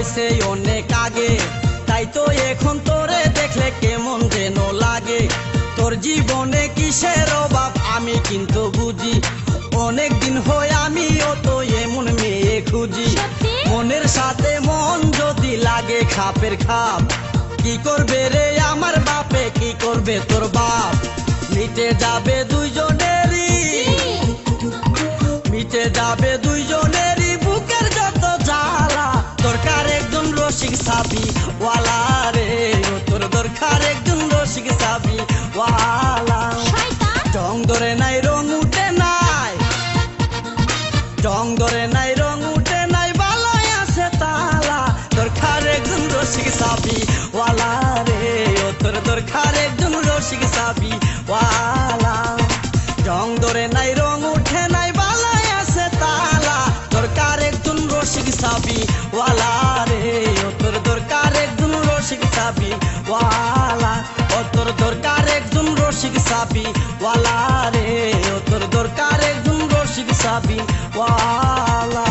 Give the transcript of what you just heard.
হয়েছে অনেক আগে। তাই তো এখন তোরে দেখলে কেমন যেন লাগে। তোর জীবনে কিসের অভাব আমি কিন্তু বুঝি। অনেক দিন হয় আমিও তো এমন মেয়ে খুঁজি। মনের সাথে মন যদি লাগে খাপের খাপ। কি করবে রে আমার বাপে? কি করবে তোর বাপ? মিটে যাবে দুইজনেরই। মিটে যাবে দুইজনেরই রসিক সাবি ওয়ালা রে তোর দরকার একজন রসিক সাবি ওয়ালা। রং ধরে নাই রং উঠে নাই। রং ধরে নাই রং উঠে নাই বালাই আছে তালা। দরকার একজন রসিক সাবি ওয়ালা রে তোর দরকার একজন রসিক সাবি ওয়ালা। ধরে নাই রং উঠে নাই বালাই আছে তালা। দরকার একজন রসিক সাবি ওয়ালা। রসিক সাপি ওয়ালা রে তোর দরকার একজন রসিক সাপি ওয়ালা